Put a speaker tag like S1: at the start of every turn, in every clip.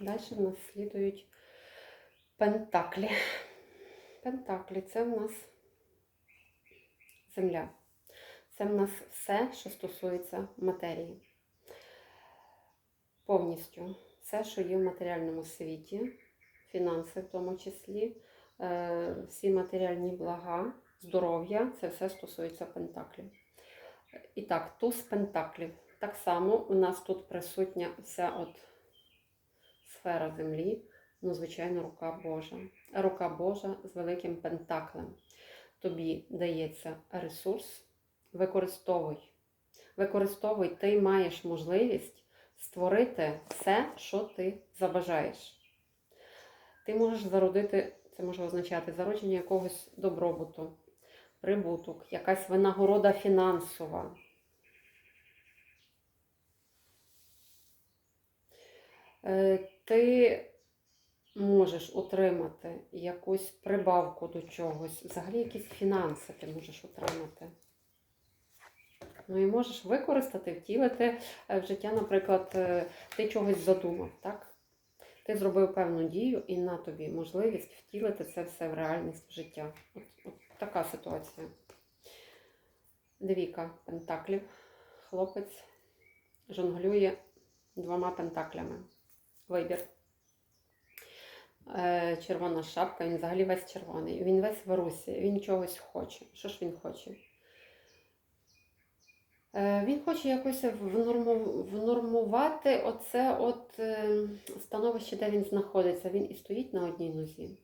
S1: Далі в нас слідують пентаклі. Пентаклі це в нас земля. Це в нас все, що стосується матерії. Повністю все, що є в матеріальному світі, фінанси в тому числі, е, всі матеріальні блага, здоров'я це все стосується пентаклів. І так, туз пентаклів. Так само у нас тут присутня вся от сфера землі, ну, звичайно, рука Божа. Рука Божа з великим пентаклем. Тобі дається ресурс, використовуй. Використовуй, ти маєш можливість створити все, що ти забажаєш. Ти можеш зародити, це може означати зародження якогось добробуту, прибуток, якась винагорода фінансова. Ти можеш отримати якусь прибавку до чогось, взагалі якісь фінанси ти можеш отримати. Ну і можеш використати, втілити е, в життя, наприклад, е, ти чогось задумав, так? Ти зробив певну дію і на тобі можливість втілити це все в реальність в життя. От, от така ситуація. Двійка пентаклів. Хлопець жонглює двома пентаклями. Вибір. Е, Червона шапка, він взагалі весь червоний. Він весь в русі, він чогось хоче. Що ж він хоче? Е, Він хоче якось внорму- внормувати оце от е, становище, де він знаходиться. Він і стоїть на одній нозі.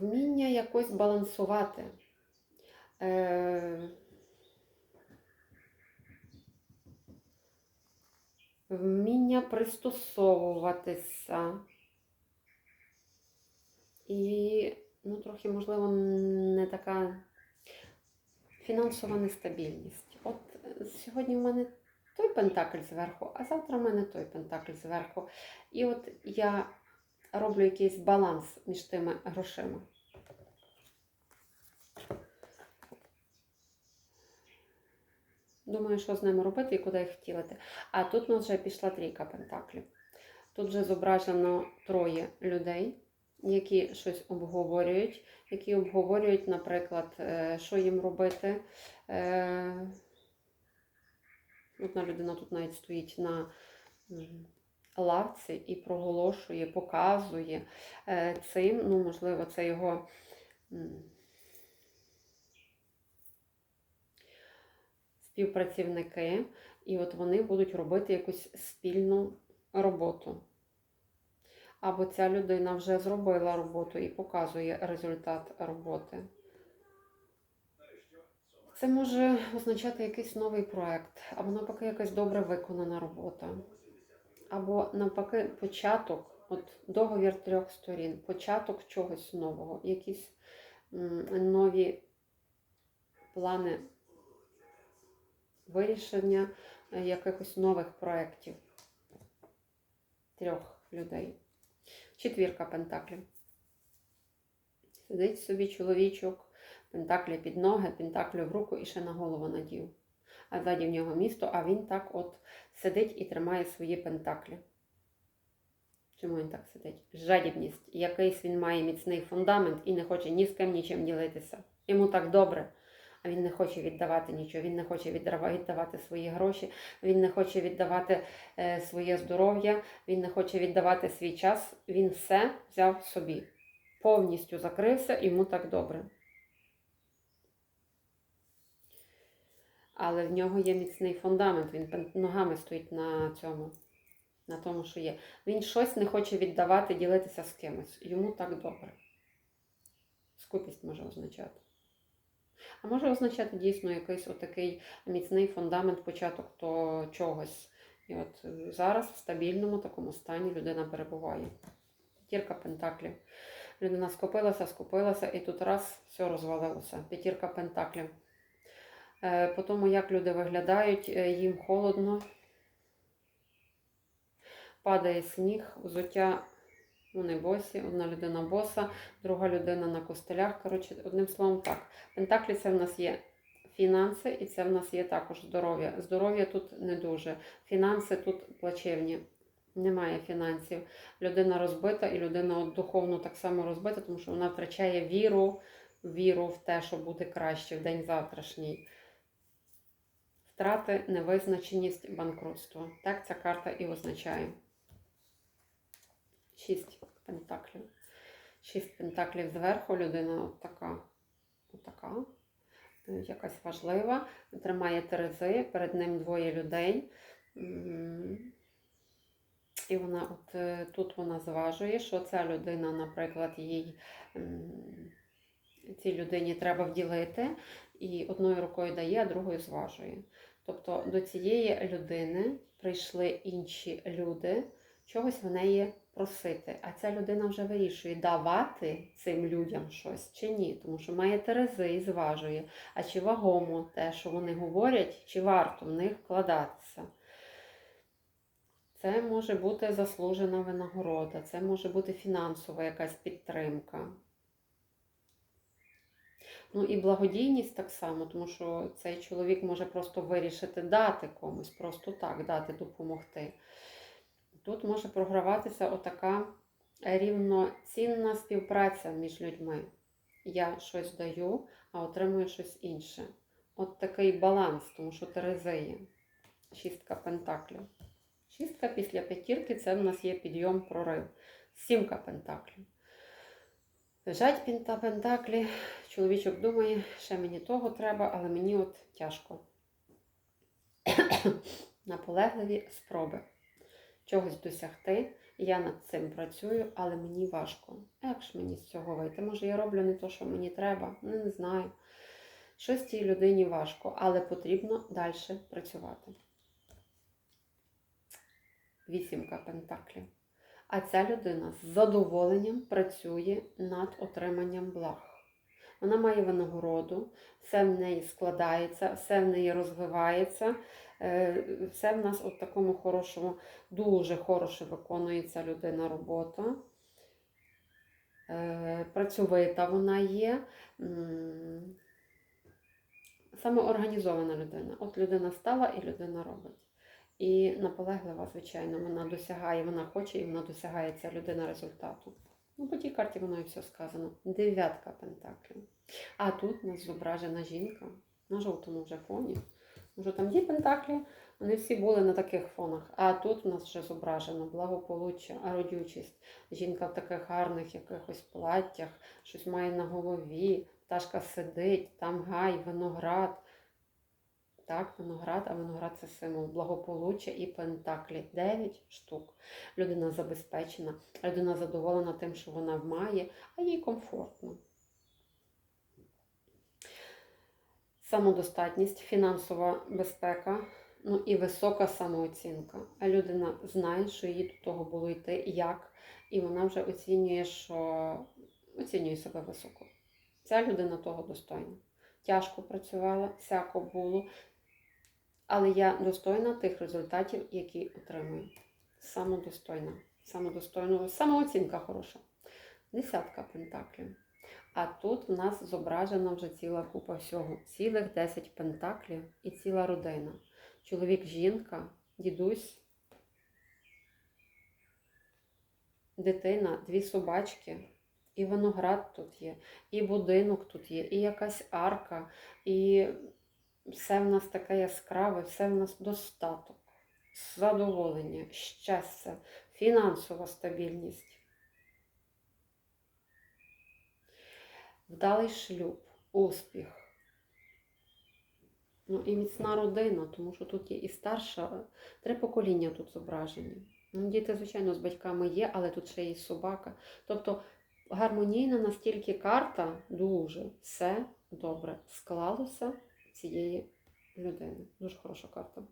S1: Вміння якось балансувати. Вміння пристосовуватися. І, ну, трохи, можливо, не така фінансова нестабільність. От е, сьогодні в мене той пентакль зверху, а завтра в мене той пентакль зверху. І от я роблю якийсь баланс між тими грошима. Думаю, що з ними робити і куди їх втілити. А тут у нас вже пішла трійка пентаклів. Тут вже зображено троє людей, які щось обговорюють, які обговорюють, наприклад, е, що їм робити. Е, Одна людина тут навіть стоїть на лавці і проголошує, показує е, цим, ну, можливо, це його. Співпрацівники, і от вони будуть робити якусь спільну роботу. Або ця людина вже зробила роботу і показує результат роботи. Це може означати якийсь новий проект, або навпаки якась добре виконана робота, або навпаки початок, от договір трьох сторін, початок чогось нового, якісь нові плани вирішення е, якихось нових проєктів трьох людей. Четвірка пентаклів. Сидить собі чоловічок, пентаклі під ноги, пентаклі в руку і ще на голову надів. А ззаді в нього місто, а він так от сидить і тримає свої пентаклі. Чому він так сидить? Жадібність. Якийсь він має міцний фундамент і не хоче ні з ким нічим ділитися. Йому так добре. А він не хоче віддавати нічого, він не хоче віддавати свої гроші, він не хоче віддавати е, своє здоров'я, він не хоче віддавати свій час. Він все взяв собі. Повністю закрився, йому так добре. Але в нього є міцний фундамент, він ногами стоїть на цьому, на тому, що є. Він щось не хоче віддавати, ділитися з кимось. Йому так добре. Скупість може означати. А може означати дійсно якийсь отакий міцний фундамент, початок то чогось. І от е, зараз в стабільному такому стані людина перебуває. П'ятірка пентаклів. Людина скопилася, скопилася, і тут раз все розвалилося. П'ятірка пентаклів. Е, По тому, як люди виглядають, е, їм холодно, падає сніг, взуття вони босі, одна людина боса, друга людина на костелях. Коротше, одним словом, так. Пентаклі це в нас є фінанси, і це в нас є також здоров'я. Здоров'я тут не дуже. Фінанси тут плачевні. Немає фінансів. Людина розбита, і людина от духовно так само розбита, тому що вона втрачає віру, віру в те, що буде краще в день завтрашній. Втрати, невизначеність, банкрутство. Так ця карта і означає. Шість пентаклів. Шість пентаклів зверху. Людина от така, от така, е, якась важлива. Тримає терези, перед ним двоє людей. І вона от е, тут вона зважує, що ця людина, наприклад, їй цій людині треба вділити, і одною рукою дає, а другою зважує. Тобто до цієї людини прийшли інші люди, чогось в неї просити. А ця людина вже вирішує, давати цим людям щось чи ні, тому що має терези і зважує. А чи вагомо те, що вони говорять, чи варто в них вкладатися? Це може бути заслужена винагорода, це може бути фінансова якась підтримка. Ну і благодійність так само, тому що цей чоловік може просто вирішити дати комусь, просто так, дати, допомогти. Тут може програватися отака рівноцінна співпраця між людьми. Я щось даю, а отримую щось інше. От такий баланс, тому що Терези є. Шістка пентаклів. Шістка після п'ятірки це в нас є підйом прорив. Сімка пентаклів. Лежать пентаклі. Чоловічок думає, ще мені того треба, але мені от тяжко. Наполегливі спроби чогось досягти. Я над цим працюю, але мені важко. Як ж мені з цього вийти? Може, я роблю не те, що мені треба? Ну, не знаю. Щось цій людині важко, але потрібно далі працювати. Вісімка пентаклів. А ця людина з задоволенням працює над отриманням благ. Вона має винагороду, все в неї складається, все в неї розвивається, е, все в нас у такому хорошому, дуже хороше виконується людина робота. Е, Працьовита вона є. Самоорганізована людина. От людина стала і людина робить. І наполеглива, звичайно, вона досягає, вона хоче і вона досягає ця людина результату. Ну, по тій карті воно і все сказано. Дев'ятка пентаклів. А тут у нас зображена жінка на жовтому вже фоні. Може, там є пентаклі, вони всі були на таких фонах. А тут у нас вже зображено благополуччя, родючість. Жінка в таких гарних якихось платтях, щось має на голові, пташка сидить, там гай, виноград. Так, виноград, а виноград це символ благополуччя і пентаклі. Дев'ять штук. Людина забезпечена, людина задоволена тим, що вона має, а їй комфортно. Самодостатність, фінансова безпека, ну і висока самооцінка. А людина знає, що їй до того було йти, як, і вона вже оцінює, що оцінює себе високо. Ця людина того достойна. Тяжко працювала, всяко було. Але я достойна тих результатів, які отримую. Самодостойна. Самодостойна. Самооцінка хороша. Десятка пентаклів. А тут в нас зображена вже ціла купа всього. Цілих 10 пентаклів і ціла родина. Чоловік, жінка, дідусь, дитина, дві собачки. І виноград тут є, і будинок тут є, і якась арка, і все в нас таке яскраве, все в нас достаток, задоволення, щастя, фінансова стабільність. Вдалий шлюб, успіх. Ну і міцна родина, тому що тут є і старша, три покоління тут зображені. Ну, діти, звичайно, з батьками є, але тут ще є і собака. Тобто гармонійна настільки карта, дуже все добре склалося цієї людини. Дуже хороша карта.